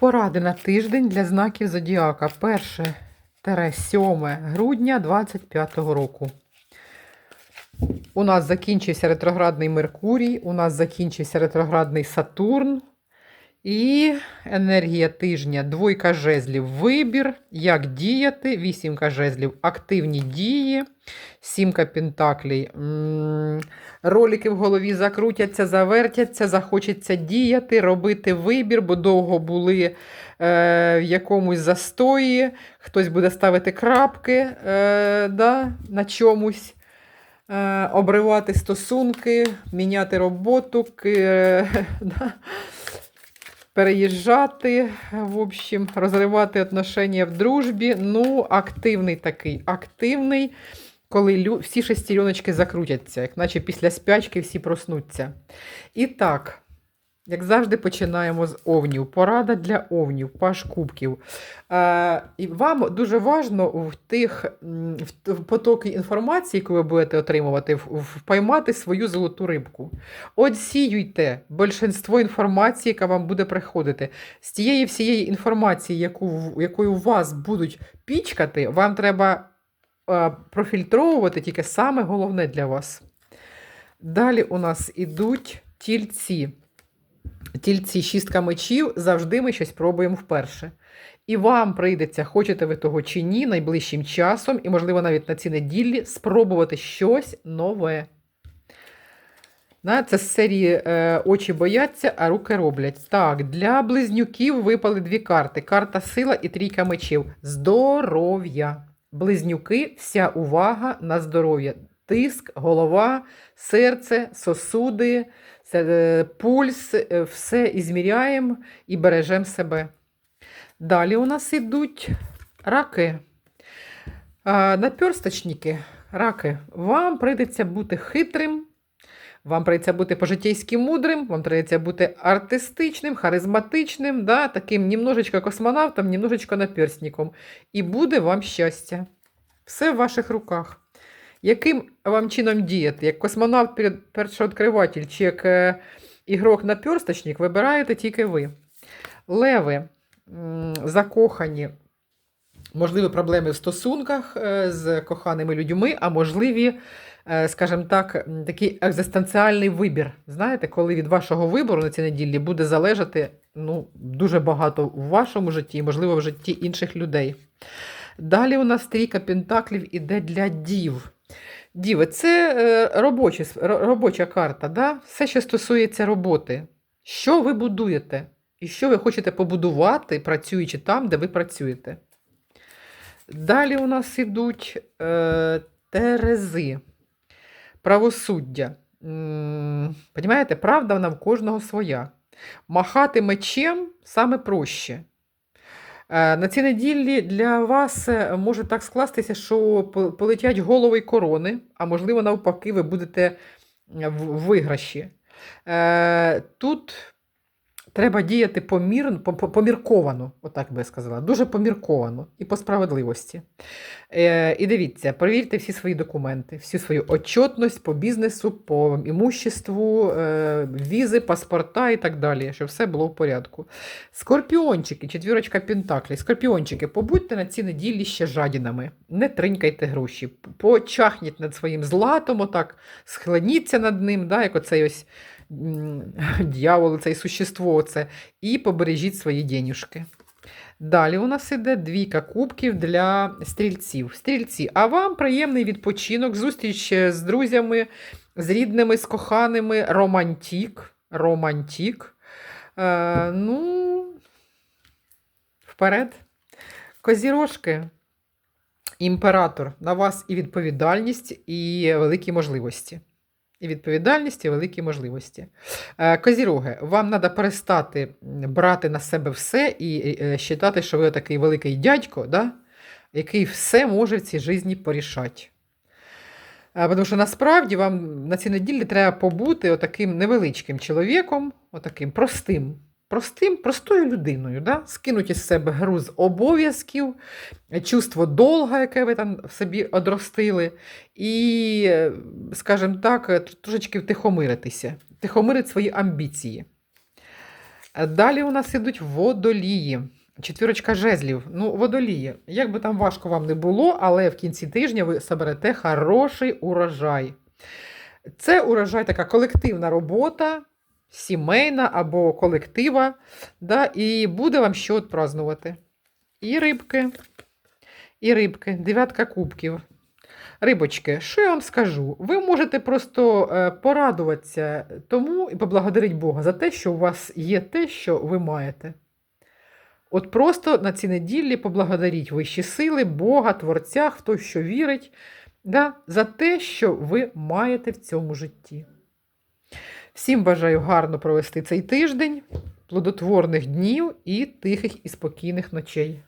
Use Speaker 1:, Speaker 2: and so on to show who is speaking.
Speaker 1: Поради на тиждень для знаків Зодіака 1-7 грудня 2025 року. У нас закінчився ретроградний Меркурій, у нас закінчився ретроградний Сатурн. І енергія тижня. Двойка жезлів. Вибір, як діяти, вісімка жезлів. Активні дії, сімка пентаклей. м, Ролики в голові закрутяться, завертяться, захочеться діяти, робити вибір, бо довго були е, в якомусь застої, хтось буде ставити крапки е, да, на чомусь. Е, обривати стосунки, міняти роботу, е, переїжджати, в общем, розривати отношення в дружбі. Ну, активний такий, активний, коли лю... всі шестереночки закрутяться, як наче після спячки всі проснуться. І так, як завжди, починаємо з овнів. Порада для овнів, паш кубків. Е, і вам дуже важливо в тих в потоки інформації, яку ви будете отримувати, впоймати свою золоту рибку. Отсіюйте більшинство інформації, яка вам буде приходити. З тієї всієї інформації, яку, якою вас будуть пічкати, вам треба е, профільтровувати тільки саме головне для вас. Далі у нас ідуть тільці. Тільці шістка мечів, завжди ми щось пробуємо вперше. І вам прийдеться, хочете ви того чи ні, найближчим часом, і, можливо, навіть на цій неділі спробувати щось нове. Це з серії е, очі бояться, а руки роблять. Так, для близнюків випали дві карти: карта сила і трійка мечів. Здоров'я. Близнюки, вся увага на здоров'я. Тиск, голова, серце, сосуди, це, е, пульс, е, все ізміряємо і бережемо себе. Далі у нас ідуть раки. Наперсточники, раки, вам прийдеться бути хитрим, вам прийдеться бути по-житейськи мудрим, вам прийдеться бути артистичним, харизматичним, да, таким немножечко космонавтом, немножечко наперстником. І буде вам щастя. Все в ваших руках. Яким вам чином діяти? Як космонавт першооткриватель чи як е, ігрок наперсточник, вибираєте тільки ви. Леви закохані, можливі проблеми в стосунках е, з коханими людьми, а можливі, е, скажімо так, такий екзистенціальний вибір. Знаєте, коли від вашого вибору на цій неділі буде залежати ну, дуже багато в вашому житті, і, можливо, в житті інших людей. Далі у нас трійка пентаклів іде для дів. Діви, це е, робочі, робоча карта, да? все, що стосується роботи. Що ви будуєте? І що ви хочете побудувати, працюючи там, де ви працюєте? Далі у нас ідуть е, терези, правосуддя. Понімаєте, правда вона в кожного своя. Махати мечем саме проще. Е, На цій неділі для вас е, може так скластися, що полетять голови й корони, а можливо, навпаки, ви будете в виграші. Е, Тут треба діяти помірно, по- по- помірковано, отак би я сказала, дуже помірковано і по справедливості. Е, І дивіться, перевірте всі свої документи, всю свою отчетність по бізнесу, по імуществу, е, візи, паспорта і так далі, щоб все було в порядку. Скорпіончики, четвірочка Пентаклі. Скорпіончики, побудьте на цій неділі ще жадінами, не тринькайте гроші, почахніть над своїм златом, отак, схленіться над ним, да, як оцей ось дьявол, це і существо, оце, і побережіть свої денюжки. Далі у нас іде двійка кубків для стрільців. Стрільці, а вам приємний відпочинок, зустріч з друзями, з рідними, з коханими, романтік. Романтік. Е, ну, вперед. Козірожки. Імператор. На вас і відповідальність, і великі можливості. І відповідальність, і великі можливості. Е, Козіроги, вам треба перестати брати на себе все і е, вважати, що ви такий великий дядько, да? який все може в цій житті порішати. Е, Тому що насправді вам на цій неділі треба побути отаким невеличким чоловіком, отаким простим, простим, простою людиною, да? скинуть із себе груз обов'язків, чувство долга, яке ви там собі одростили, і, е, скажімо так, е, трошечки втихомиритися, втихомирити свої амбіції. Далі у нас ідуть водолії. Четвірочка жезлів. Ну, водолії. Як би там важко вам не було, але в кінці тижня ви соберете хороший урожай. Це урожай така колективна робота, сімейна або колектива, да, і буде вам що празднувати. І рибки, і рибки, дев'ятка кубків. Рибочки, що я вам скажу? Ви можете просто е, порадуватися тому і поблагодарити Бога за те, що у вас є те, що ви маєте. От просто на цій неділі поблагодаріть вищі сили, Бога, Творця, хто що вірить, да, за те, що ви маєте в цьому житті. Всім бажаю гарно провести цей тиждень, плодотворних днів і тихих і спокійних ночей.